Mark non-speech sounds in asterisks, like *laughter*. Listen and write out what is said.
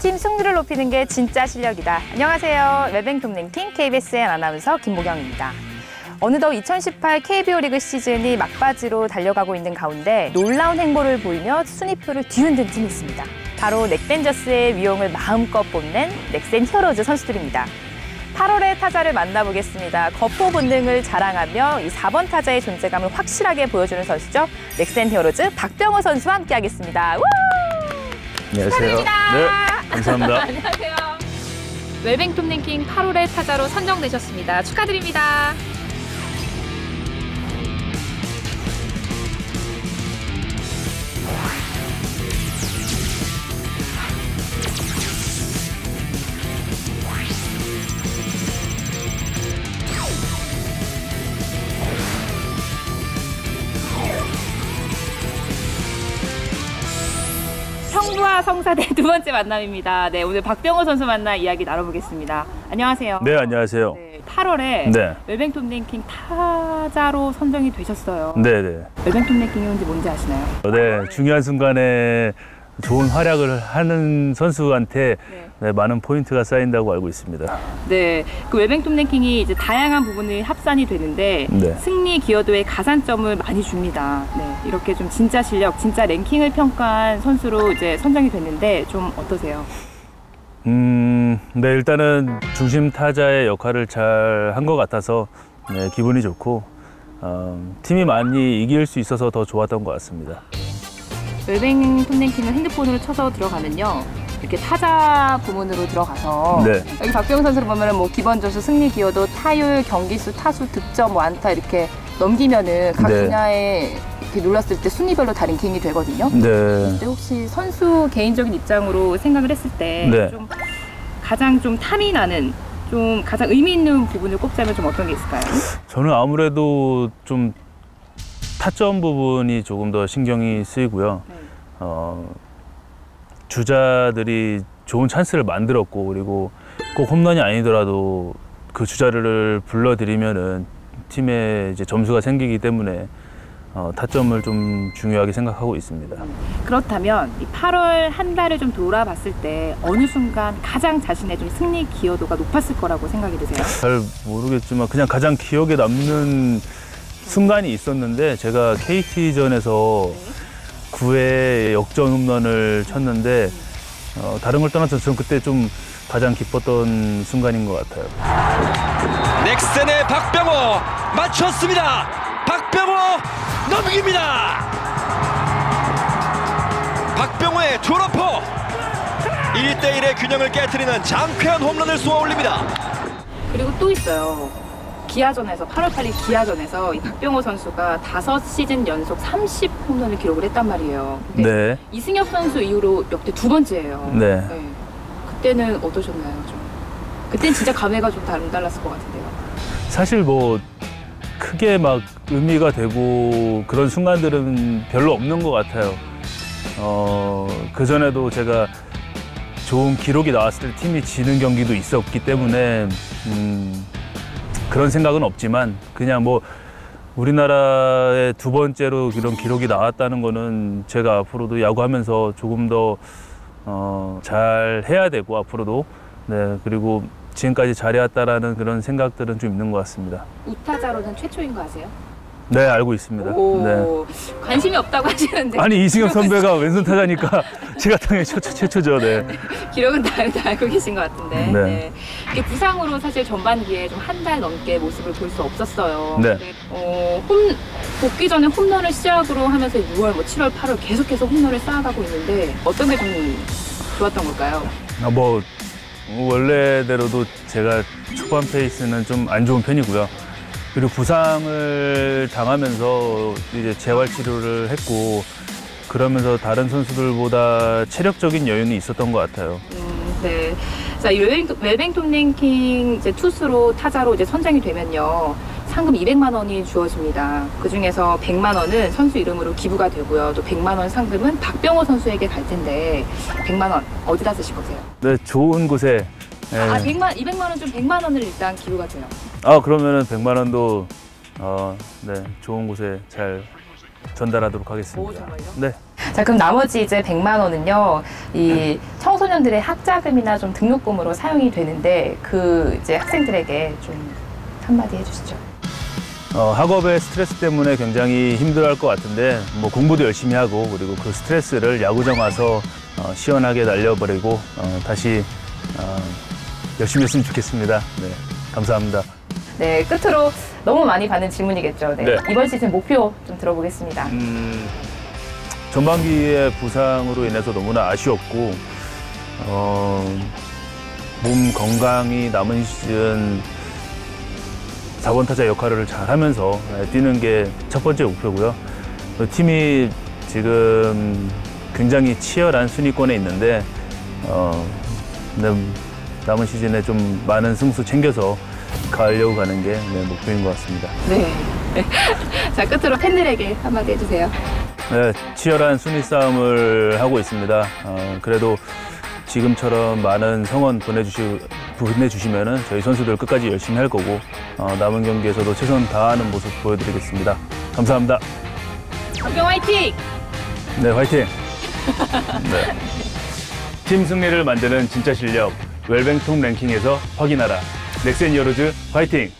팀 승률을 높이는 게 진짜 실력이다. 안녕하세요. 웨뱅 랭킹 KBSN 아나운서 김보경입니다. 어느덧 2018 KBO 리그 시즌이 막바지로 달려가고 있는 가운데 놀라운 행보를 보이며 순위표를 뒤흔든 팀이 있습니다. 바로 넥벤저스의 위용을 마음껏 뽐낸 넥센 히어로즈 선수들입니다. 8월에 타자를 만나보겠습니다. 거포 본능을 자랑하며 이 4번 타자의 존재감을 확실하게 보여주는 선수죠. 넥센 히어로즈 박병호 선수와 함께하겠습니다. 우! 안녕하세요. 축하드립니다. 네, 감사합니다. *laughs* 안녕하세요. 웰뱅 톱랭킹 8월의 타자로 선정되셨습니다. 축하드립니다. 성부와 성사대 두 번째 만남입니다. 네, 오늘 박병호 선수 만나 이야기 나눠보겠습니다. 안녕하세요. 네, 안녕하세요. 네, 8월에 네, 웰뱅 톱 랭킹 타자로 선정이 되셨어요. 네, 네. 웰뱅 톱 랭킹이 뭔지 뭔지 아시나요? 네, 중요한 순간에 좋은 활약을 하는 선수한테 네. 네, 많은 포인트가 쌓인다고 알고 있습니다. 네, 그 웰뱅 톱 랭킹이 이제 다양한 부분이 합산이 되는데 네. 승리 기여도에 가산점을 많이 줍니다. 네, 이렇게 좀 진짜 실력, 진짜 랭킹을 평가한 선수로 이제 선정이 됐는데 좀 어떠세요? 음, 네, 일단은 중심 타자의 역할을 잘 한 것 같아서 네, 기분이 좋고 어, 팀이 많이 이길 수 있어서 더 좋았던 것 같습니다. 웰뱅 톱랭킹을 핸드폰으로 쳐서 들어가면요. 이렇게 타자 부문으로 들어가서 네. 여기 박병호 선수를 보면은 뭐 기본 점수, 승리 기여도, 타율, 경기수, 타수, 득점, 뭐 안타 이렇게 넘기면은 각 네. 분야에 이렇게 눌렀을 때 순위별로 다 랭킹이 되거든요. 네. 혹시 선수 개인적인 입장으로 생각을 했을 때 네. 좀 가장 좀 탐이 나는 좀 가장 의미 있는 부분을 꼽자면 좀 어떤 게 있을까요? 저는 아무래도 좀 타점 부분이 조금 더 신경이 쓰이고요. 네. 어, 주자들이 좋은 찬스를 만들었고 그리고 꼭 홈런이 아니더라도 그 주자를 불러들이면은 팀에 이제 점수가 생기기 때문에 어, 타점을 좀 중요하게 생각하고 있습니다. 그렇다면 이 8월 한 달을 좀 돌아봤을 때 어느 순간 가장 자신의 좀 승리 기여도가 높았을 거라고 생각이 드세요? 잘 모르겠지만 그냥 가장 기억에 남는 순간이 있었는데 제가 KT전에서 9회 역전 홈런을 쳤는데 어, 다른 걸 떠나서 저는 그때 좀 가장 기뻤던 순간인 것 같아요. 넥센의 박병호 맞췄습니다. 박병호 넘깁니다. 박병호의 졸업호 1대1의 균형을 깨뜨리는 장쾌한 홈런을 쏘아 올립니다. 그리고 또 있어요. 기아전에서 8월 8일 기아전에서 이 박병호 선수가 5시즌 연속 30 홈런을 기록을 했단 말이에요. 네. 이승엽 선수 이후로 역대 두 번째예요. 네. 그때는 어떠셨나요? 좀. 그때는 진짜 감회가 좀 다른 달랐을 것 같은데요. 사실 뭐 크게 막 의미가 되고 그런 순간들은 별로 없는 것 같아요. 어, 그 전에도 제가 좋은 기록이 나왔을 때 팀이 지는 경기도 있었기 때문에 음, 그런 생각은 없지만 그냥 뭐 우리나라의 두 번째로 이런 기록이 나왔다는 거는 제가 앞으로도 야구하면서 조금 더 어, 잘 해야 되고 앞으로도 네 그리고 지금까지 잘해왔다라는 그런 생각들은 좀 있는 것 같습니다. 우타자로는 최초인 거 아세요? 네 알고 있습니다. 오, 네. 관심이 없다고 *laughs* 하시는데 아니 이승엽 선배가 왼손 타자니까 *laughs* 제가 당연히 최초, 최초죠. 네. *laughs* 기록은 다, 다 알고 계신 것 같은데 네. 네. 이게 부상으로 사실 전반기에 좀 한 달 넘게 모습을 볼 수 없었어요. 네. 어, 홈, 복귀 전에 홈런을 시작으로 하면서 6월, 뭐 7월, 8월 계속해서 홈런을 쌓아가고 있는데 어떤 게 좀 좋았던 걸까요? 아, 뭐 원래대로도 제가 초반 페이스는 좀 안 좋은 편이고요. 그리고 부상을 당하면서 이제 재활 치료를 했고 그러면서 다른 선수들보다 체력적인 여유는 있었던 것 같아요. 음, 네. 자, 이 웰뱅, 웰뱅톤 랭킹 이제 투수로 타자로 이제 선정이 되면요. 상금 200만 원이 주어집니다. 그 중에서 100만 원은 선수 이름으로 기부가 되고요. 또 100만 원 상금은 박병호 선수에게 갈 텐데 100만 원 어디다 쓰실 거세요? 네, 좋은 곳에. 예. 아, 100만 200만 원 중 100만 원을 일단 기부가 돼요. 아, 그러면은 100만 원도 어, 네, 좋은 곳에 잘 전달하도록 하겠습니다. 오, 정말요? 네. 자, 그럼 나머지 이제 100만 원은요, 이 청소년들의 학자금이나 좀 등록금으로 사용이 되는데, 그 이제 학생들에게 좀 한마디 해주시죠. 어, 학업의 스트레스 때문에 굉장히 힘들어할 것 같은데 뭐 공부도 열심히 하고 그리고 그 스트레스를 야구장 와서 어, 시원하게 날려버리고 어, 다시 어, 열심히 했으면 좋겠습니다. 네, 감사합니다. 네, 끝으로 너무 많이 받는 질문이겠죠. 네. 네. 이번 시즌 목표 좀 들어보겠습니다. 음, 전반기의 부상으로 인해서 너무나 아쉬웠고 어, 몸 건강이 남은 시즌 4번 타자 역할을 잘 하면서 네, 뛰는 게 첫 번째 목표고요. 또 팀이 지금 굉장히 치열한 순위권에 있는데 어, 네, 남은 시즌에 좀 많은 승수 챙겨서 가려고 가는 게 네, 목표인 것 같습니다. 네. *laughs* 자, 끝으로 팬들에게 한마디 해주세요. 네, 치열한 순위 싸움을 하고 있습니다. 어, 그래도 지금처럼 많은 성원 보내주시, 보내주시면은 저희 선수들 끝까지 열심히 할 거고, 어, 남은 경기에서도 최선 다하는 모습 보여드리겠습니다. 감사합니다. 박경 화이팅! 네, 화이팅! 네. 팀 승리를 만드는 진짜 실력, 웰뱅통 랭킹에서 확인하라. 넥센 이어로즈 화이팅!